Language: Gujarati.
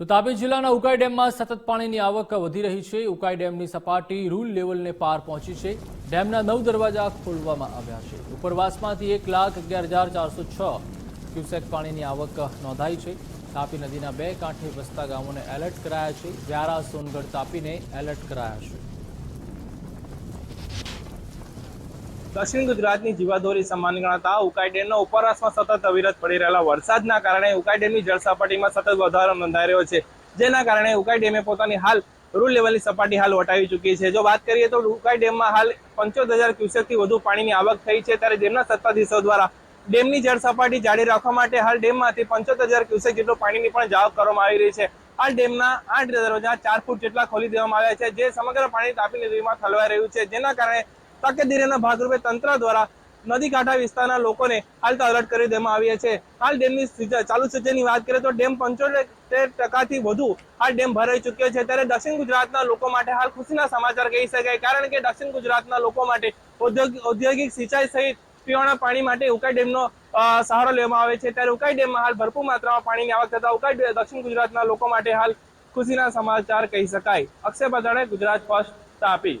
તો તાપી જિલ્લાના ઉકાઈ ડેમમાં સતત પાણીની આવક વધી રહી છે. ઉકાઈ ડેમની સપાટી રૂલ લેવલને પાર પહોંચી છે. ડેમના નવ દરવાજા ખોલવામાં આવ્યા છે. ઉપરવાસમાંથી એક લાખ અગિયાર હજાર ચારસો છ ક્યુસેક પાણીની આવક નોંધાઈ છે. તાપી નદીના બે કાંઠે વસતા ગામોને એલર્ટ કરાયા છે. વ્યારા સોનગઢ તાપીને એલર્ટ કરાયા છે. દક્ષિણ ગુજરાતની જીવાદોરી સમાન ગણાતા ઉકાઈ ડેમના ઉપરવાસમાં સતત અવિરત પડી રહેલા વરસાદના કારણે ઉકાઈ ડેમની જળ સપાટીમાં સતત વધારો નોંધાઈ રહ્યો છે, જેના કારણે ઉકાઈ ડેમે પોતાની હાલ રૂલ લેવલની સપાટી હાલ વટાવી ચૂકી છે. જો વાત કરીએ તો ઉકાઈ ડેમમાં હાલ પંચોતેર હજાર ક્યુસેકથી વધુ પાણીની આવક થઈ છે, ત્યારે ડેમના સત્તાધીશો દ્વારા ડેમની જળ સપાટી જાળવી રાખવા માટે હાલ ડેમમાંથી પંચોતેર હજાર ક્યુસેક જેટલું પાણીની પણ જાવક કરવામાં આવી રહી છે. હાલ ડેમના આઠ દરવાજા ચાર ફૂટ જેટલા ખોલી દેવામાં આવ્યા છે, જે સમગ્ર પાણી તાપી નદીમાં ઠલવાઈ રહ્યું છે, જેના કારણે તકેદારીના ભાગરૂપે તંત્ર દ્વારા નદી કાંઠા વિસ્તારના લોકોને હાલ અલર્ટ કરી દેવામાં આવ્યા છે. હાલ ડેમની ચાલુ સિઝનની વાત કરીએ તો ડેમ પંચોતેર ટકાથી વધુ હાલ ડેમ ભરાઈ ચૂક્યો છે. ત્યારે દક્ષિણ ગુજરાતના લોકો માટે હાલ ખુશીના સમાચાર કહી શકાય. કારણ કે દક્ષિણ ગુજરાતના લોકો માટે ઔદ્યોગિક સિંચાઈ સહિત પીવાના પાણી માટે ઉકાઈ ડેમનો સહારો લેવામાં આવે છે. ત્યારે ઉકાઈ ડેમમાં હાલ ભરપૂર માત્રામાં પાણીની આવક થતા ઉકાઈ દક્ષિણ ગુજરાતના લોકો માટે હાલ ખુશીના સમાચાર કહી શકાય. અક્ષય પધાણે ગુજરાત ફર્સ્ટ તાપી.